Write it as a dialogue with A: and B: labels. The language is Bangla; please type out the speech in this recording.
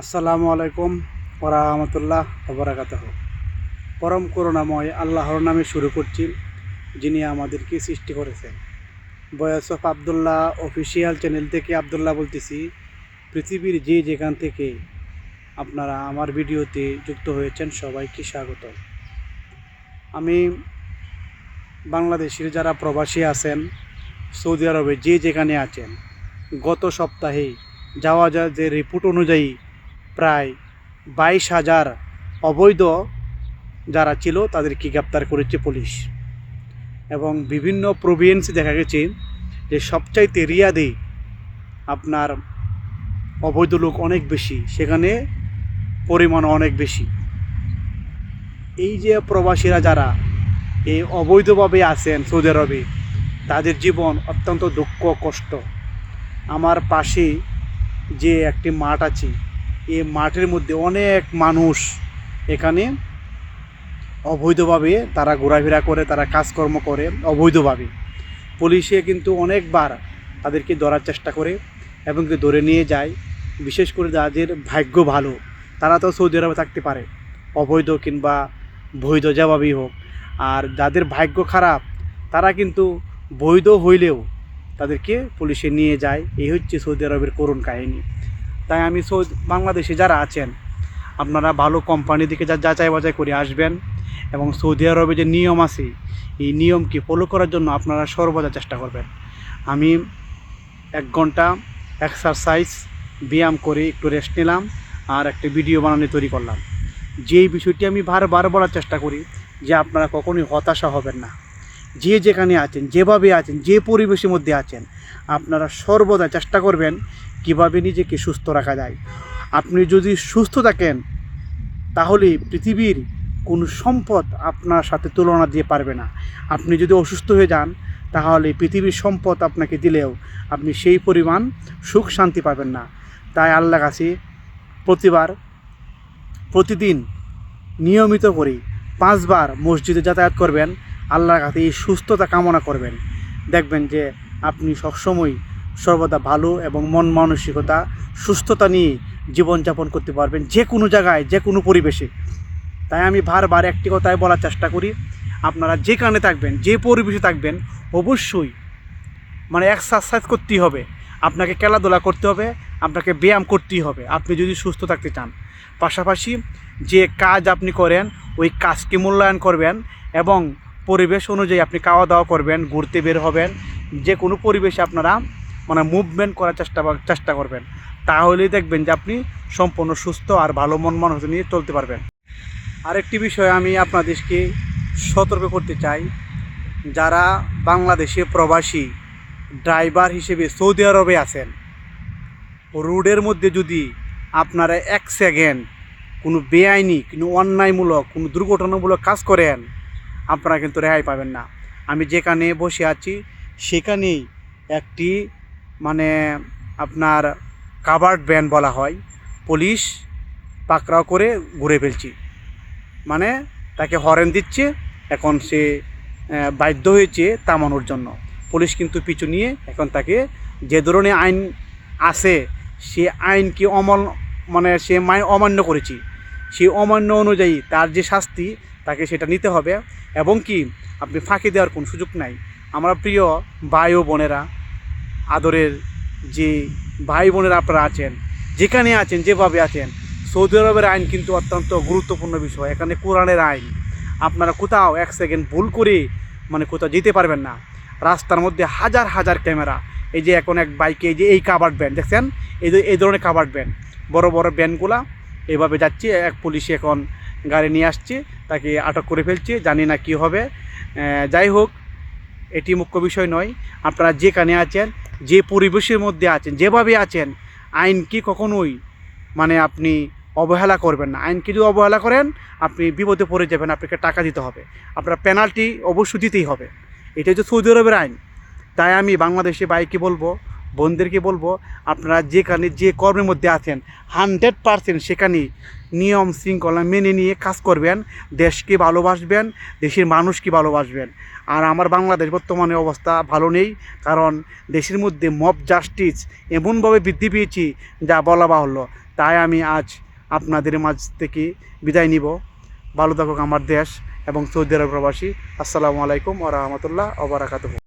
A: আসসালামু আলাইকুম ওরহামতুল্লাহ বরাকাত পরম করুণাময় আল্লাহর নামে শুরু করছি, যিনি আমাদেরকে সৃষ্টি করেছেন। বয়স অফ আবদুল্লাহ অফিসিয়াল চ্যানেল থেকে আবদুল্লাহ বলতেছি, পৃথিবীর যে যেখান থেকে আপনারা আমার ভিডিওতে যুক্ত হয়েছেন, সবাইকে স্বাগত। আমি বাংলাদেশের যারা প্রবাসী আছেন, সৌদি আরবে যে যেখানে আছেন, গত সপ্তাহে যাওয়া যায় যে রিপোর্ট অনুযায়ী প্রায় বাইশ হাজার অবৈধ যারা ছিল, তাদেরকে গ্রেপ্তার করেছে পুলিশ। এবং বিভিন্ন প্রভিয়েন্সে দেখা গেছে যে সবচাইতে রিয়াদে আপনার অবৈধ লোক অনেক বেশি, সেখানে পরিমাণ অনেক বেশি। এই যে প্রবাসীরা যারা এই অবৈধভাবে আছেন সৌদি আরবে, তাদের জীবন অত্যন্ত দুঃখ, কষ্ট। আমার পাশে যে একটি মাঠ আছে এই মাঠের মধ্যে অনেক মানুষ এখানে অবৈধভাবে তারা ঘোরাফেরা করে, তারা কাজকর্ম করে অবৈধভাবে। পুলিশে কিন্তু অনেকবার তাদেরকে ধরার চেষ্টা করে এবং ধরে নিয়ে যায়। বিশেষ করে যাদের ভাগ্য ভালো, তারা তো সৌদি আরবে থাকতে পারে, অবৈধ কিংবা বৈধ যেভাবেই হোক। আর যাদের ভাগ্য খারাপ, তারা কিন্তু বৈধ হইলেও তাদেরকে পুলিশে নিয়ে যায়। এই হচ্ছে সৌদি আরবের করুণ কাহিনী। তাই আমি সৌদি, বাংলাদেশে যারা আছেন, আপনারা ভালো কোম্পানি দিকে যা যাচাই বাছাই করে আসবেন এবং সৌদি আরবে যে নিয়ম আছে, এই নিয়মকে ফলো করার জন্য আপনারা সর্বদা চেষ্টা করবেন। আমি এক ঘণ্টা এক্সারসাইজ ব্যায়াম করে একটু রেস্ট নিলাম আর একটা ভিডিও বানানো তৈরি করলাম। যেই বিষয়টি আমি বারবার বলার চেষ্টা করি যে আপনারা কখনোই হতাশা হবেন না। যে যেখানে আছেন, যেভাবে আছেন, যে পরিবেশের মধ্যে আছেন, আপনারা সর্বদা চেষ্টা করবেন কীভাবে নিজেকে সুস্থ রাখা যায়? আপনি যদি সুস্থ থাকেন, তাহলে পৃথিবীর কোনো সম্পদ আপনার সাথে তুলনা দিয়ে পারবে না। আপনি যদি অসুস্থ হয়ে যান, তাহলে পৃথিবীর সম্পদ আপনাকে দিলেও আপনি সেই পরিমাণ সুখ শান্তি পাবেন না। তাই আল্লাহ কাছে প্রতিবার, প্রতিদিন নিয়মিত করে পাঁচবার মসজিদে যাতায়াত করবেন। আল্লাহর কাছে এই সুস্থতা কামনা করবেন। দেখবেন যে আপনি সবসময় সর্বদা ভালো এবং মন মানসিকতা, সুস্থতা নিয়ে জীবনযাপন করতে পারবেন যে কোনো জায়গায়, যে কোনো পরিবেশে। তাই আমি বারবার একটি কথাই বলার চেষ্টা করি, আপনারা যেখানে থাকবেন, যে পরিবেশে থাকবেন, অবশ্যই মানে এক্সারসাইজ করতেই হবে। আপনাকে খেলাধুলা করতে হবে, আপনাকে ব্যায়াম করতেই হবে, আপনি যদি সুস্থ থাকতে চান। পাশাপাশি যে কাজ আপনি করেন, ওই কাজকে মূল্যায়ন করবেন এবং পরিবেশ অনুযায়ী আপনি খাওয়া দাওয়া করবেন, ঘুরতে বের হবেন, যে কোনো পরিবেশে আপনারা মানে মুভমেন্ট করার চেষ্টা চেষ্টা করবেন। তাহলেই দেখবেন যে আপনি সম্পূর্ণ সুস্থ আর ভালো মন মানুষ নিয়ে চলতে পারবেন। আরেকটি বিষয় আমি আপনাদেরকে সতর্ক করতে চাই। যারা বাংলাদেশে প্রবাসী, ড্রাইভার হিসেবে সৌদি আরবে আছেন, রোডের মধ্যে যদি আপনারা এক সেকেন্ড কোনো বেআইনি, কোনো অন্যায়মূলক, কোনো দুর্ঘটনামূলক কাজ করেন, আপনারা কিন্তু রেহাই পাবেন না। আমি যেখানে বসে আছি, সেখানেই একটি মানে আপনার কাভার্ড ব্যান বলা হয়, পুলিশ পাকড়াও করে ঘুরে ফেলছি। মানে তাকে হরেন দিচ্ছে, এখন সে বাধ্য হয়েছে তামানোর জন্য। পুলিশ কিন্তু পিছু নিয়ে এখন তাকে যে ধরনের আইন আছে, সে আইনকে অমল মানে সে মাই, অমান্য করেছি। সেই অমান্য অনুযায়ী তার যে শাস্তি, তাকে সেটা নিতে হবে। এবং কি, আপনি ফাঁকি দেওয়ার কোনো সুযোগ নাই। আমার প্রিয় ভাই ও বোনেরা আদরের যে ভাই বোনেরা আপনারা আছেন, যেখানে আছেন, যেভাবে আছেন, সৌদি আরবের আইন কিন্তু অত্যন্ত গুরুত্বপূর্ণ বিষয়। এখানে কোরআনের আইন। আপনারা কোথাও এক সেকেন্ড ভুল করে মানে কোথাও যেতে পারবেন না। রাস্তার মধ্যে হাজার হাজার ক্যামেরা। এই যে এখন এক বাইকে এই যে এই কাভার্ড ব্যান দেখছেন? এই যে এই ধরনের কাভার্ড ব্যান বড় বড় ব্যানগুলা এভাবে যাচ্ছে। এক পুলিশ এখন গাড়ি নিয়ে আসছে, তাকে আটক করে ফেলছে। জানি না কি হবে। যাই হোক, এটি মুখ্য বিষয় নয়। আপনারা যেখানে আছেন যে পরিবেশের মধ্যে আছেন, যেভাবে আছেন আইনকে কখনোই মানে আপনি অবহেলা করবেন না। আইনকে যদি অবহেলা করেন, আপনি বিপদে পড়ে যাবেন, আপনাকে টাকা দিতে হবে। আপনার পেনাল্টি অবশ্যই দিতেই হবে। এটা হচ্ছে সৌদি আরবের আইন। তাই আমি বাংলাদেশে বাইকে বলব বোনদেরকে বলব, আপনারা যেখানে যে কর্মের মধ্যে আছেন হান্ড্রেড পারসেন্ট সেখানে নিয়ম শৃঙ্খলা মেনে নিয়ে কাজ করবেন, দেশকে ভালোবাসবেন, দেশের মানুষকে ভালোবাসবেন। আর আমার বাংলাদেশ বর্তমানে অবস্থা ভালো নেই, কারণ দেশের মধ্যে মব জাস্টিস এমনভাবে বৃদ্ধি পেয়েছি যা বলা বাহুল্য। তাই আমি আজ আপনাদের মাঝ থেকে বিদায় নিব। ভালো থাকুক আমার দেশ এবং সৌদি আরব প্রবাসী। আসসালামু আলাইকুম ও রহমতুল্লাহ ওবরাকাতুহ